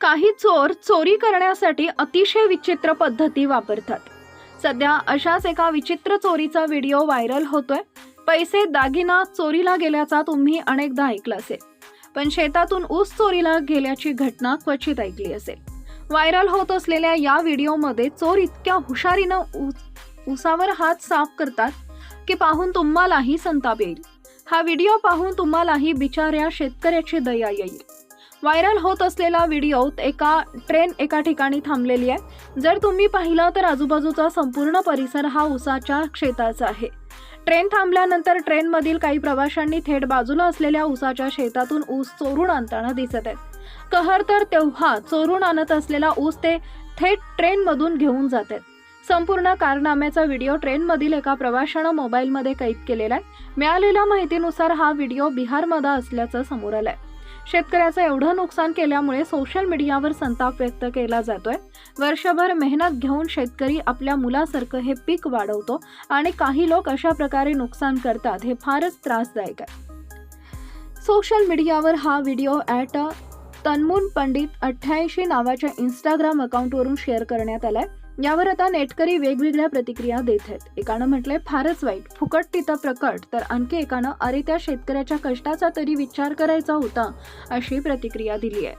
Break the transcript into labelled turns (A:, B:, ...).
A: काही चोर चोरी करण्यासाठी अतिशय विचित्र पद्धती वापरतात. सध्या अशाच एका विचित्र चोरीचा व्हिडिओ व्हायरल होतोय. पैसे दागिना चोरीला गेल्याचा तुम्ही अनेकदा ऐकला असेल. पण शेतातून ऊस चोरीला गेल्याची घटना क्वचित ऐकली असेल. व्हायरल होत असलेल्या या व्हिडिओमध्ये चोर इतक्या हुशारीनं उसावर ऊसावर हात साफ करतात की पाहून तुम्हालाही संताप येईल. हा व्हिडिओ पाहून तुम्हालाही बिचाऱ्या शेतकऱ्याची दया येईल. व्हायरल होत असलेला व्हिडिओत एका ट्रेन एका ठिकाणी थांबलेली आहे. जर तुम्ही पाहिलं तर आजूबाजूचा संपूर्ण परिसर हा ऊसाच्या शेताचा आहे. ट्रेन थांबल्यानंतर ट्रेनमधील काही प्रवाशांनी थेट बाजूला असलेल्या ऊसाच्या शेतातून ऊस चोरून आणताना दिसत आहेत. कहर तर तेव्हा चोरून आणत असलेला ऊस ते थेट ट्रेनमधून घेऊन जात आहेत. संपूर्ण कारनाम्याचा व्हिडिओ ट्रेनमधील एका प्रवाशानं मोबाईलमध्ये कैद केलेला आहे. मिळालेल्या माहितीनुसार हा व्हिडिओ बिहारमध्ये असल्याचं समोर आलं आहे शेतकऱ्याचं एवढं नुकसान केल्यामुळे सोशल मीडियावर संताप व्यक्त केला जातोय. वर्षभर मेहनत घेऊन शेतकरी आपल्या मुलासारखं हे पीक वाढवतो आणि काही लोक अशा प्रकारे नुकसान करतात हे फारच त्रासदायक आहे. सोशल मीडियावर हा व्हिडिओ ॲट तन्मून पंडित अठ्ठ्याऐंशी नावाच्या इंस्टाग्राम अकाउंटवरून शेअर करण्यात आलाय. यावर आता नेटकरी वेगवेगळ्या प्रतिक्रिया देत आहेत. एकानं म्हटलंय फारच वाईट. फुकट तिथं प्रकट. तर आणखी एकानं अरे त्या शेतकऱ्याच्या कष्टाचा तरी विचार करायचा होता अशी प्रतिक्रिया दिली आहे